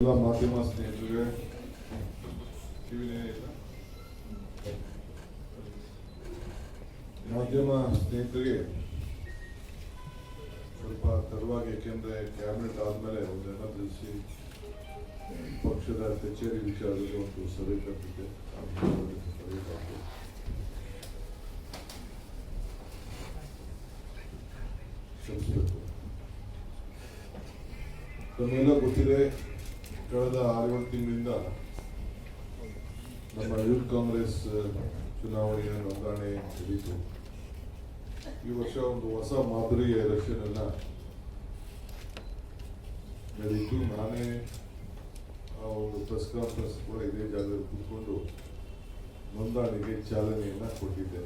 ಎಲ್ಲ ಮಾಧ್ಯಮ ಸ್ನೇಹಿತರಿಗೆ ಮಾಧ್ಯಮ ಸ್ನೇಹಿತರಿಗೆ ಸ್ವಲ್ಪ ತರವಾಗಿ ಏಕೆಂದರೆ ಕ್ಯಾಬಿನೆಟ್ ಆದಮೇಲೆ ಒಂದು ಎಮರ್ಜೆನ್ಸಿ ಪಕ್ಷದ ಕಚೇರಿ ವಿಚಾರದಲ್ಲಿ ಒಂದು ಸಭೆ ಕರೆದಿದ್ದೆ ಕ್ಷಮಿಸಬೇಕು ತಮ್ಮೆಲ್ಲ ಗೊತ್ತಿದೆ ಕಳೆದ ಆರೇಳು ತಿಂಗಳಿಂದ ನಮ್ಮ ಯೂತ್ ಕಾಂಗ್ರೆಸ್ ಚುನಾವಣೆಯ ನೋಂದಣಿ ನಡೀತು ಈ ವರ್ಷ ಒಂದು ಹೊಸ ಮಾದರಿಯ ಎಲೆಕ್ಷನ್ ಎಲ್ಲ ನಡೀತು. ನಾನೇ ಆ ಒಂದು ಪ್ರೆಸ್ ಕಾನ್ಫರೆನ್ಸ್ ಕೂಡ ಇದೇ ಜಾಗದಲ್ಲಿ ಕೂತ್ಕೊಂಡು ನೋಂದಣಿಗೆ ಚಾಲನೆಯನ್ನು ಕೊಟ್ಟಿದ್ದೆ.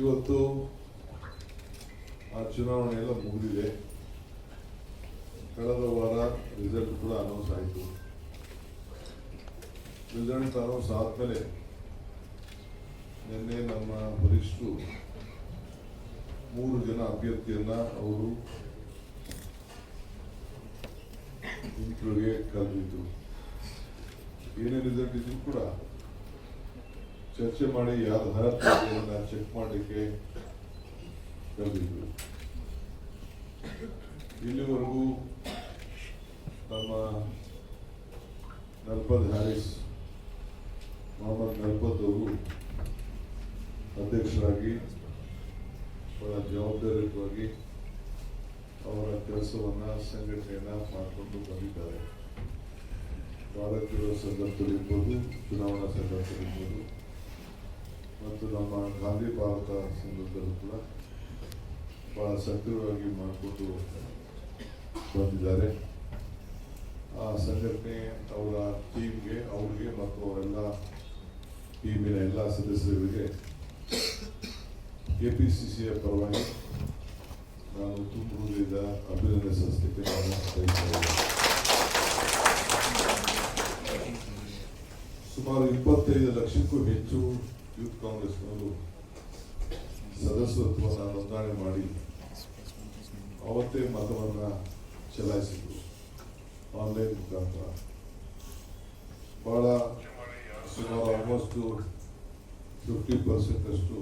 ಇವತ್ತು ಆ ಚುನಾವಣೆ ಎಲ್ಲ ಮುಗಿದಿದೆ. ಕಳೆದ ವಾರ ರಿಸಲ್ಟ್ ಕೂಡ ಅನೌನ್ಸ್ ಆಯಿತು. ರಿಸಲ್ಟ್ ಅನೌನ್ಸ್ ಆದಮೇಲೆ ನಿನ್ನೆ ನಮ್ಮ ವರಿಷ್ಠರು ಮೂರು ಜನ ಅಭ್ಯರ್ಥಿಯನ್ನ ಅವರು ಇಂಟರ್ವ್ಯೂಗೆ ಕರೆದಿದ್ರು ಏನೇ ರಿಸಲ್ಟ್ ಇದ್ರು ಕೂಡ ಚರ್ಚೆ ಮಾಡಿ ಯಾರು ಅರ್ಹತೆಯನ್ನ ಚೆಕ್ ಮಾಡಲಿಕ್ಕೆ ಕರೆದಿದ್ರು. ಇಲ್ಲಿವರೆಗೂ ನಮ್ಮ ನರ್ಪದ್ ಹ್ಯಾರಿಸ್, ಮೊಹಮ್ಮದ್ ನರ್ಪದ್ ಅವರು ಅಧ್ಯಕ್ಷರಾಗಿ ಬಹಳ ಜವಾಬ್ದಾರಿಯುತವಾಗಿ ಅವರ ಕೆಲಸವನ್ನು ಸಂಘಟನೆಯನ್ನು ಮಾಡಿಕೊಂಡು ಬಂದಿದ್ದಾರೆ. ಭಾರತೀಯ ಸಂದರ್ಭದಲ್ಲಿರ್ಬೋದು ಚುನಾವಣಾ ಸಂದರ್ಭದಲ್ಲಿರ್ಬೋದು ಮತ್ತು ನಮ್ಮ ಗಾಂಧಿ ಭಾರತ ಸಂದರ್ಭದಲ್ಲೂ ಕೂಡ ಭಾಳ ಸಕ್ರಿಯವಾಗಿ ಮಾಡಿಕೊಂಡು ಬಂದಿದ್ದಾರೆ ಆ ಸಂಘಟನೆ ಅವರ ಟೀಮ್ಗೆ ಅವ್ರಿಗೆ ಮತ್ತು ಅವರೆಲ್ಲ ಟೀಮಿನ ಎಲ್ಲ ಸದಸ್ಯರಿಗೆ ಕೆಪಿಸಿಸಿಯ ಪರವಾಗಿ ನಾನು ತುಂಬಿದ ಅಭಿನಂದನೆ ಸಲ್ಲಿಸಲಿಕ್ಕೆ ನಾನು. ಸುಮಾರು ಇಪ್ಪತ್ತೈದು ಲಕ್ಷಕ್ಕೂ ಹೆಚ್ಚು ಯೂತ್ ಕಾಂಗ್ರೆಸ್ನವರು ಸದಸ್ಯತ್ವವನ್ನು ನೋಂದಣಿ ಮಾಡಿ ಅವತ್ತೇ ಮತವನ್ನ ಚಲಾಯಿಸಿದ್ರು. ಆನ್ಲೈನ್ ಮುಖಾಂತರ. ಬಹಳ ಸುಮಾರು ಆಲ್ಮೋಸ್ಟ್ ಫಿಫ್ಟಿ ಪರ್ಸೆಂಟ್ ಅಷ್ಟು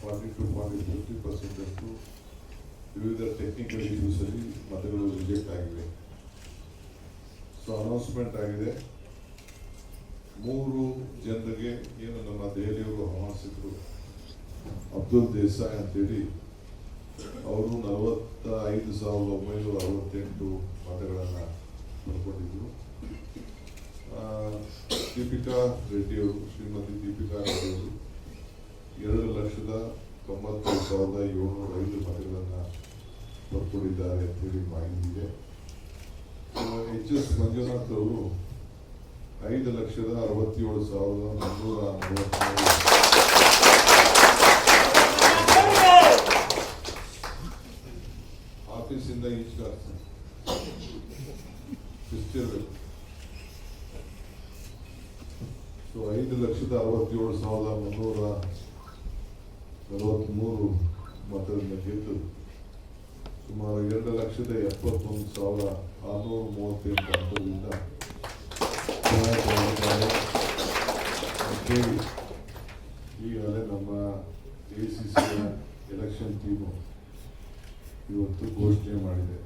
forty to forty fifty percent ಅಷ್ಟು ವಿವಿಧ ಟೆಕ್ನಿಕಲ್ ಇಶ್ಯೂಸಲ್ಲಿ ಮತಗಳು ರಿಜೆಕ್ಟ್ ಆಗಿವೆ. ಸೊ ಅನೌನ್ಸ್ಮೆಂಟ್ ಆಗಿದೆ. ಮೂರು ಜನರಿಗೆ ಏನು ನಮ್ಮ ದೆಹಲಿಯವರು ಆಹ್ವಾನಿಸಿದ್ರು, ಅಬ್ದುಲ್ ದೇಸಾಯಿ ಅಂತೇಳಿ ಅವರು ನಲವತ್ತ ಐದು ಸಾವಿರದ ಒಂಬೈನೂರ ಅರವತ್ತೆಂಟು ಮತಗಳನ್ನು ಪಡ್ಕೊಂಡಿದ್ರು. ದೀಪಿಕಾ ರೆಡ್ಡಿಯವರು ಶ್ರೀಮತಿ ದೀಪಿಕಾ ರೆಡ್ಡಿಯವರು ಎರಡು ಲಕ್ಷದ ತೊಂಬತ್ತೈದು ಸಾವಿರದ ಏಳ್ನೂರ ಐದು ಮತಗಳನ್ನು ಪಡ್ಕೊಂಡಿದ್ದಾರೆ ಅಂತೇಳಿ ಮಾಹಿತಿ ಇದೆ. ಎಚ್ ಎಸ್ ಮಂಜುನಾಥ್ ಅವರು ಐದು ಲಕ್ಷದ ಅರವತ್ತೇಳು ಸಾವಿರದ ಮುನ್ನೂರ ನಲವತ್ಮೂರು ಆಫೀಸಿಂದ ಈಚೆ ಶಿಸ್ತಿರ್ಬೇಕು ಸೊ ಐದು ಲಕ್ಷದ ಅರವತ್ತೇಳು ಸಾವಿರದ ಮುನ್ನೂರ ನಲವತ್ತ್ಮೂರು ಮತದಿಂದ ಗೆದ್ದು ಸುಮಾರು ಎರಡು ಲಕ್ಷದ ಎಪ್ಪತ್ತೊಂದು ಸಾವಿರ ಆರುನೂರ ಮೂವತ್ತೆಂಟು ಮತದಿಂದ ಈಗಾಗಲೇ ನಮ್ಮ ಎ ಸಿ ಸಿಯ ಎಲೆಕ್ಷನ್ ಟೀಮು ಇವತ್ತು ಘೋಷಣೆ ಮಾಡಿದೆ.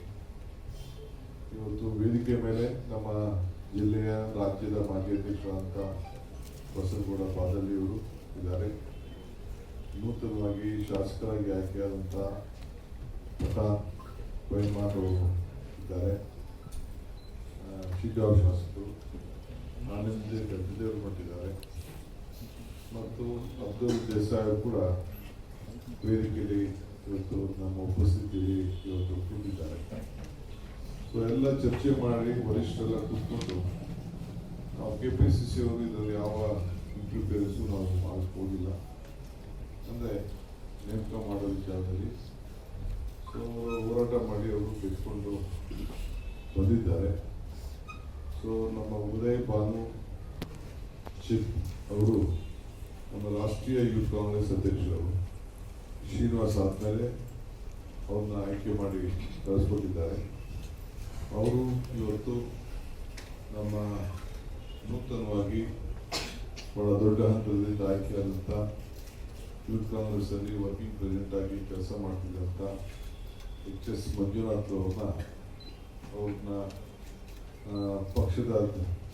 ಇವತ್ತು ವೇದಿಕೆ ಮೇಲೆ ನಮ್ಮ ಜಿಲ್ಲೆಯ ರಾಜ್ಯದ ಮಾಜಿ ಅಧ್ಯಕ್ಷರಾದಂಥ ಬಸನಗೌಡ ಪಾದಲ್ಲಿಯವರು ಇದ್ದಾರೆ. ನೂತನವಾಗಿ ಶಾಸಕರಾಗಿ ಆಯ್ಕೆಯಾದಂಥ ಪ್ರತಾಪ್ ಪೈಮಾನ್ ಅವರು ಇದ್ದಾರೆ. ಶಿಗ್ಗಾಂವ್ ಶಾಸಕರು. ಆನಂದ್ ಗಡ್ಡದೇವರು ಕೊಟ್ಟಿದ್ದಾರೆ. ಮತ್ತು ಅಬ್ದುಲ್ ದೇಸಾಯಿ ಕೂಡ ವೇದಿಕೆಯಲ್ಲಿ ಇವತ್ತು ನಮ್ಮ ಉಪಸ್ಥಿತಿಯಲ್ಲಿ ಇವತ್ತು ಕೂತಿದ್ದಾರೆ. ಸೊ ಎಲ್ಲ ಚರ್ಚೆ ಮಾಡಿ ವರಿಷ್ಠರೆಲ್ಲ ಕೂತ್ಕೊಂಡು ನಾವು ಕೆ ಪಿ ಸಿ ಸಿ ಅವರು ಇದರಲ್ಲಿ ಯಾವ ಇಂಟರ್ಫಿಯರೆನ್ಸು ನಾವು ಮಾಡಕ್ಕೆ ಹೋಗಿಲ್ಲ ಅಂದರೆ ನೇಮಕ ಮಾಡೋ ವಿಚಾರದಲ್ಲಿ. ಸೊ ಹೋರಾಟ ಮಾಡಿ ಅವರು ತೆಗೆದುಕೊಂಡು ಬಂದಿದ್ದಾರೆ. ಸೊ ನಮ್ಮ ಉದಯ್ ಭಾನು ಶಿಪ್ ಅವರು ನಮ್ಮ ರಾಷ್ಟ್ರೀಯ ಯೂತ್ ಕಾಂಗ್ರೆಸ್ ಅಧ್ಯಕ್ಷರು. ಶ್ರೀನಿವಾಸ್ ಆದಮೇಲೆ ಅವ್ರನ್ನ ಆಯ್ಕೆ ಮಾಡಿ ಕಳಿಸ್ಕೊಟ್ಟಿದ್ದಾರೆ. ಅವರು ಇವತ್ತು ನಮ್ಮ ನೂತನವಾಗಿ ಬಹಳ ದೊಡ್ಡ ಹಂತದಿಂದ ಆಯ್ಕೆಯಾದಂಥ ಯೂತ್ ಕಾಂಗ್ರೆಸ್ಸಲ್ಲಿ ವರ್ಕಿಂಗ್ ಪ್ರೆಸಿಡೆಂಟ್ ಆಗಿ ಕೆಲಸ ಮಾಡ್ತಿದ್ದಂಥ ಎಚ್ ಎಸ್ ಮಂಜುನಾಥ್ ಅವ್ರನ್ನ ಅವ್ರನ್ನ ಪಕ್ಷದ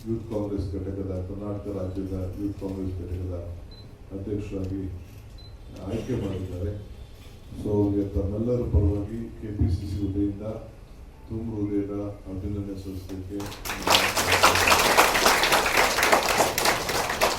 ಯೂತ್ ಕಾಂಗ್ರೆಸ್ ಘಟಕದ ಕರ್ನಾಟಕ ರಾಜ್ಯದ ಯೂತ್ ಕಾಂಗ್ರೆಸ್ ಘಟಕದ ಅಧ್ಯಕ್ಷರಾಗಿ ಆಯ್ಕೆ ಮಾಡಿದ್ದಾರೆ. ಸೊ ಅವರಿಗೆ ತಮ್ಮೆಲ್ಲರ ಪರವಾಗಿ ಕೆ ಪಿ ಸಿ ಸಿ ಹುದ್ದೆಯಿಂದ ತುಂಬ ಹೃದಯದ ಅಭಿನಂದನೆ ಸಲ್ಲಿಸಲಿಕ್ಕೆ